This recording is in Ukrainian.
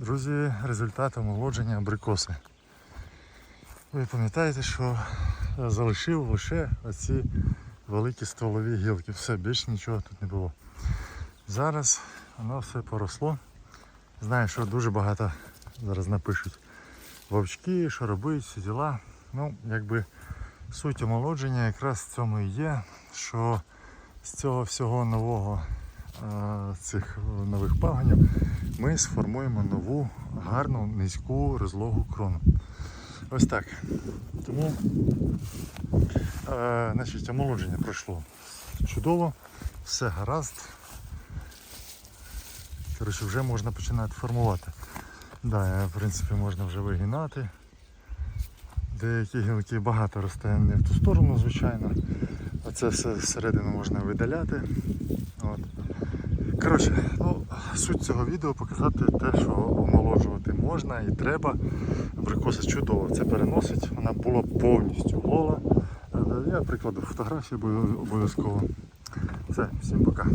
Друзі, результат омолодження абрикоси. Ви пам'ятаєте, що залишив лише оці великі стволові гілки. Все, більше нічого тут не було. Зараз воно все поросло. Знаю, що дуже багато зараз напишуть вовчки, що робить, всі діла. Ну, якби суть омолодження якраз в цьому і є, що з цього всього нового цих нових пагонів ми сформуємо нову гарну низьку розлогу крону. Ось так. Тому е, значить, омолодження пройшло чудово, все гаразд. Коротше, вже можна починати формувати. Да, в принципі, можна вже вигинати. Деякі гілки багато росте не в ту сторону, звичайно. Оце все всередину можна видаляти. От. Коротше, ну, суть цього відео показати те, що омолоджувати можна і треба. Абрикоса чудово це переносить, вона була повністю гола. Е, Я прикладу фотографії обов'язково. Все, всім пока.